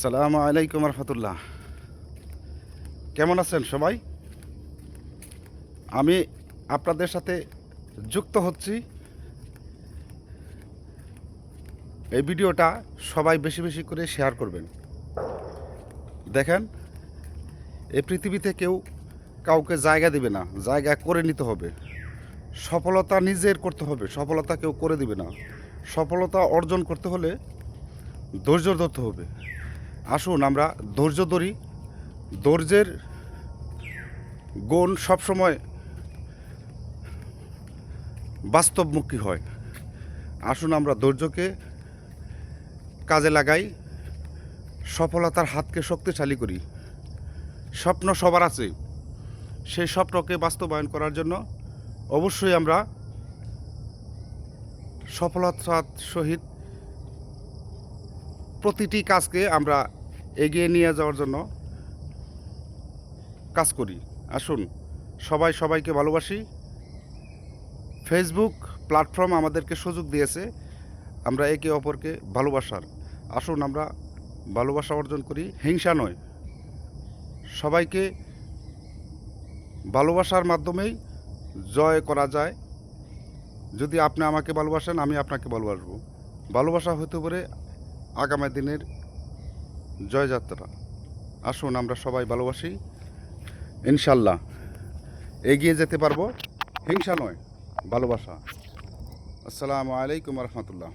সালামু আলাইকুম রহমতুল্লাহ। কেমন আছেন সবাই? আমি আপনাদের সাথে যুক্ত হচ্ছি। এই ভিডিওটা সবাই বেশি বেশি করে শেয়ার করবেন। দেখেন এই পৃথিবীতে কেউ কাউকে জায়গা দিবে না, জায়গা করে নিতে হবে। সফলতা নিজের করতে হবে, সফলতা কেউ করে দিবে না। সফলতা অর্জন করতে হলে ধৈর্য ধরতে হবে। আসুন, আমরা ধৈর্য ধরি। ধৈর্যের গুণ সবসময় বাস্তবমুখী হয়। আসুন, আমরা ধৈর্যকে কাজে লাগাই, সফলতার হাতকে শক্তিশালী করি। স্বপ্ন সবার আছে। সেই স্বপ্নকে বাস্তবায়ন করার জন্য অবশ্যই আমরা সফলতার সহিত প্রতিটি কাজকে আমরা এগিয়ে নিয়ে যাওয়ার জন্য কাজ করি। আসুন, সবাই সবাইকে ভালোবাসি। ফেসবুক প্ল্যাটফর্ম আমাদেরকে সুযোগ দিয়েছে আমরা একে অপরকে ভালোবাসার। আসুন, আমরা ভালোবাসা অর্জন করি, হিংসা নয়। সবাইকে ভালোবাসার মাধ্যমেই জয় করা যায়। যদি আপনি আমাকে ভালোবাসেন, আমি আপনাকে ভালোবাসবো। ভালোবাসা হতে পারে আগামী দিনের জয়যাত্রা। আসুন, আমরা সবাই ভালোবাসি। ইনশাল্লাহ এগিয়ে যেতে পারব। হিংসা নয়, ভালোবাসা। আসসালামু আলাইকুম রহমতুল্লাহ।